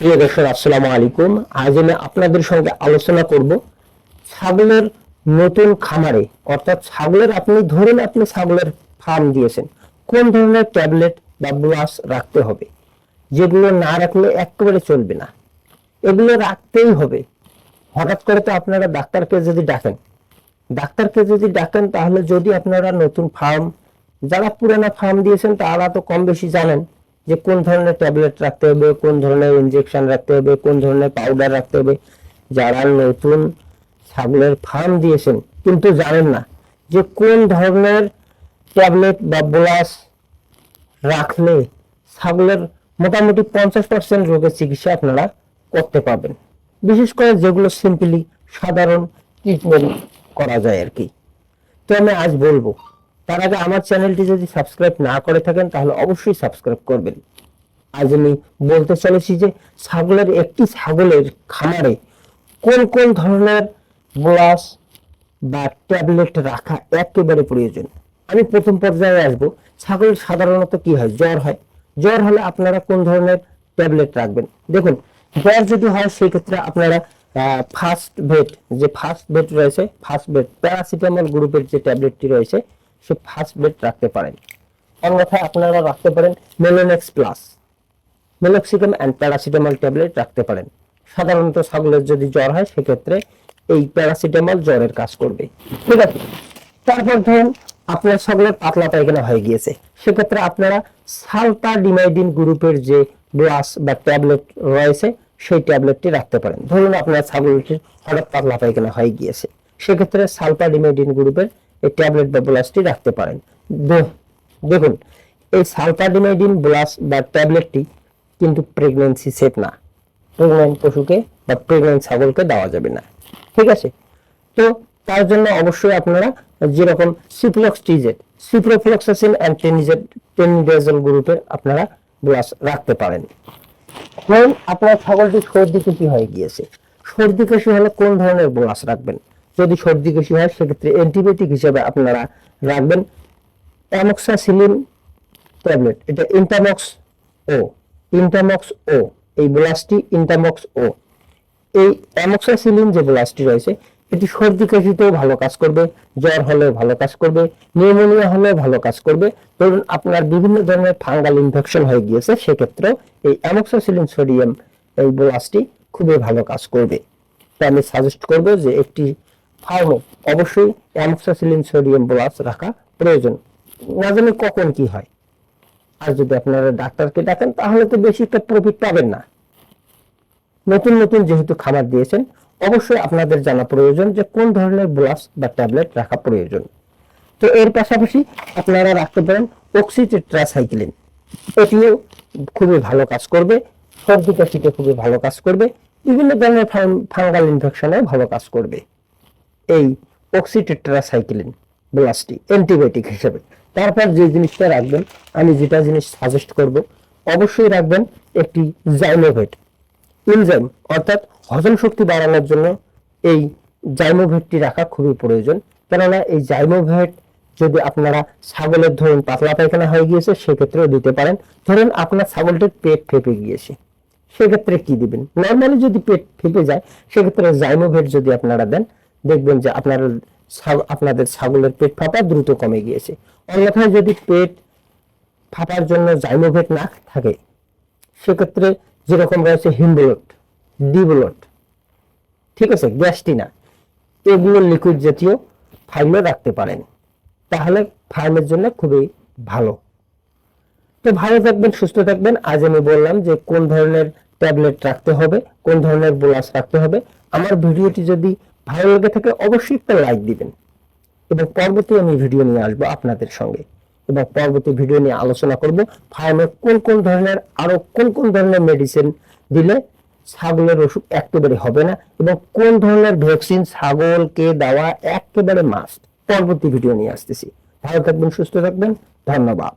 প্রিয় দর্শক আসসালামু আলাইকুম। আজ আমি আপনাদের সঙ্গে আলোচনা করব ছাগলের নতুন খামারে। অর্থাৎ ছাগলের আপনি, ধরুন আপনি ছাগলের ফার্ম দিয়েছেন। কোন ধরনের ট্যাবলেট বা ব্লাস রাখতে হবে? যেগুলো না রাখলে একেবারে চলবে না। এগুলো রাখতেই হবে। হঠাৎ করে তো আপনারা ডাক্তারকে যদি ডাকেন, ডাক্তারকে যদি ডাকেন, তাহলে যদি আপনারা নতুন ফার্ম, যারা পুরানা ফার্ম দিয়েছেন, তারা তো কম বেশি জানেন। যে কোন ধরনের ট্যাবলেট রাখতে হবে, কোন ধরনের ইনজেকশন রাখতে হবে, কোন ধরনের পাউডার রাখতে হবে, যারা নতুন ছাগলের ফার্ম দিয়েছেন কিন্তু জানেন না যে কোন ধরনের ট্যাবলেট বা ব্লাস রাখলে ছাগলের মোটামুটি পঞ্চাশ পার্সেন্ট রোগের চিকিৎসা আপনারা করতে পারবেন। বিশেষ করে যেগুলো সিম্পলি সাধারণ ট্রিটমেন্ট করা যায় আর কি। তো আমি আজ বলব তার আগে আমার চ্যানেলটি যদি সাবস্ক্রাইব না করে থাকেন, তাহলে অবশ্যই সাবস্ক্রাইব করবেন। আজ আমি বলতে চলেছি যে ছাগলের একটি ছাগলের খামারে কোন কোন ধরনের গ্লাস বা ট্যাবলেট রাখা একেবারে প্রয়োজন? আমি প্রথম পর্যায়ে আসব। ছাগলের সাধারণত কি হয়? জ্বর হয়। জ্বর হলে আপনারা কোন ধরনের ট্যাবলেট রাখবেন? দেখুন, জ্বর যদি হয় সেক্ষেত্রে আপনারা ফার্স্ট বেড যে ফার্স্ট বেড রয়েছে, ফার্স্ট বেড প্যারাসিটামল গ্রুপের যে ট্যাবলেটটি রয়েছে সে ফার্স্ট বেড রাখতে পারেন। অন্যথায় আপনারা রাখতে পারেন Melonex plus meloxicam and paracetamol tablet রাখতে পারেন। সাধারণত ছাগলের যদি জ্বর হয়, সেক্ষেত্রে এই প্যারাসিটামল জ্বরের কাজ করবে। ঠিক আছে? তারপর ধরুন, আপনার ছাগলের পাতলা পায়খানা হয়ে গিয়েছে। সেক্ষেত্রে আপনারা সালটা ডিমাইডিন গ্রুপের যে গ্লাস বা ট্যাবলেট রয়েছে, সেই ট্যাবলেটটি রাখতে পারেন। ধরুন, আপনার ছাগলটির হঠাৎ পাতলা পায়খানা হয়ে গিয়েছে। সেক্ষেত্রে সালপা ডিমাইডিন গ্রুপের এই ট্যাবলেট বা ব্লাসটি রাখতে পারেন। দেখুন, এই সালফাডিমাইডিন ব্লাস বা ট্যাবলেটটি কিন্তু প্রেগনেন্সি সেফ না। প্রেগন্যান্ট পশুকে বা প্রেগন্যান্ট ছাগলকে দেওয়া যাবে না। ঠিক আছে? তো তার জন্য অবশ্যই আপনারা যেরকম সিপ্লক্সটিজেট সিপ্রোফ্লক্সাসিন অ্যান্ড টেনিজেট টেনিডাজল গ্রুপের আপনারা ব্লাস রাখতে পারেন। ধরুন আপনার ছাগলটি সর্দি কাশি হয়ে গিয়েছে। সর্দি কাশি হলে কোন ধরনের ব্লাস রাখবেন? যদি সর্দি কাশি হয়, সেক্ষেত্রে অ্যান্টিবায়োটিক হিসেবে আপনারা রাখবেন। অ্যামক্সাসিলিন ট্যাবলেট এটা ইন্টামক্স ও ইন্টামক্স ও এই বোলাসটি ইন্টামক্স ও এই অ্যামক্সাসিলিন যে বোলাসটি রয়েছে, এটি সর্দি কাশিতেও ভালো কাজ করবে, জ্বর হলেও ভালো কাজ করবে নিউমোনিয়া হলেও ভালো কাজ করবে। ধরুন, আপনার বিভিন্ন ধরনের ফাঙ্গাল ইনফেকশন হয়ে গিয়েছে, সেক্ষেত্রেও এই অ্যামক্সাসিলিন সোডিয়াম এই বোলাসটি খুবই ভালো কাজ করবে। তাই আমি সাজেস্ট করব যে একটি ফার্মে অবশ্যই অ্যামক্সাসিলিন সোডিয়াম বোলাস রাখা প্রয়োজন। না জানি কখন কি হয়। আর যদি আপনারা ডাক্তারকে ডাকেন তাহলে তো বেশি একটা প্রফিট পাবেন না। নতুন নতুন যেহেতু খাবার দিয়েছেন, অবশ্যই আপনাদের জানা প্রয়োজন যে কোন ধরনের ব্লাস বা ট্যাবলেট রাখা প্রয়োজন। তো এর পাশাপাশি আপনারা রাখতে পারেন অক্সিটেট্রাসাইক্লিন এটিও খুবই ভালো কাজ করবে, সর্দি কাশিতে খুবই ভালো কাজ করবে, বিভিন্ন ধরনের ফাঙ্গাল ইনফেকশনে ভালো কাজ করবে। এই অক্সিটেট্রাসাইক্লিন ব্লাস্টি অ্যান্টিবায়োটিক হিসেবে। তারপর যে জিনিসটা রাখবেন, আমি যেটা জিনিস সাজেস্ট করব, অবশ্যই রাখবেন একটি জাইনোভেট ইনজাইম অর্থাৎ হজম শক্তি বাড়ানোর জন্য এই জাইমোভেটটি রাখা খুবই প্রয়োজন। কেননা এই জাইমোভেট যদি আপনারা ছাগলের ধরুন পাতলা পায়খানা হয়ে গিয়েছে, সেক্ষেত্রেও দিতে পারেন। ধরুন আপনার ছাগলটির পেট ফেপে গিয়েছে, সেক্ষেত্রে কি দিবেন? নর্মালি যদি পেট ফেপে যায়, সেক্ষেত্রে জাইমোভেট যদি আপনারা দেন দেখবেন যে আপনার আপনাদের ছাগলের পেট ফাঁপা দ্রুত কমে গিয়েছে। অন্যথায় যদি পেট ফাঁপার জন্য জাইমোভেট না থাকে, সেক্ষেত্রে যেরকম রয়েছে হিমব্লট ডিব্লট ঠিক আছে, গ্যাস্টিনা, এগুলো লিকুইড জাতীয় ফাইলও রাখতে পারেন। তাহলে ফার্মের জন্য খুবই ভালো। তো ভালো থাকবেন, সুস্থ থাকবেন। আজ আমি বললাম যে কোন ধরনের ট্যাবলেট রাখতে হবে, কোন ধরনের বোলাস রাখতে হবে। আমার ভিডিওটি যদি ভালো লেগে থাকে অবশ্যই একটা লাইক দিবেন। এবং পরবর্তী আমি ভিডিও নিয়ে আসব আপনাদের সঙ্গে। এবং পরবর্তী ভিডিও নিয়ে আলোচনা করব ফার্মে কোন কোন ধরনের, আরও কোন কোন ধরনের মেডিসিন দিলে ছাগলের অসুখ একেবারে হবে না, এবং কোন ধরনের ভ্যাকসিন ছাগলকে দেওয়া একেবারে মাস্ট পরবর্তী ভিডিও নিয়ে আসতেছি। ভালো থাকবেন, সুস্থ থাকবেন, ধন্যবাদ।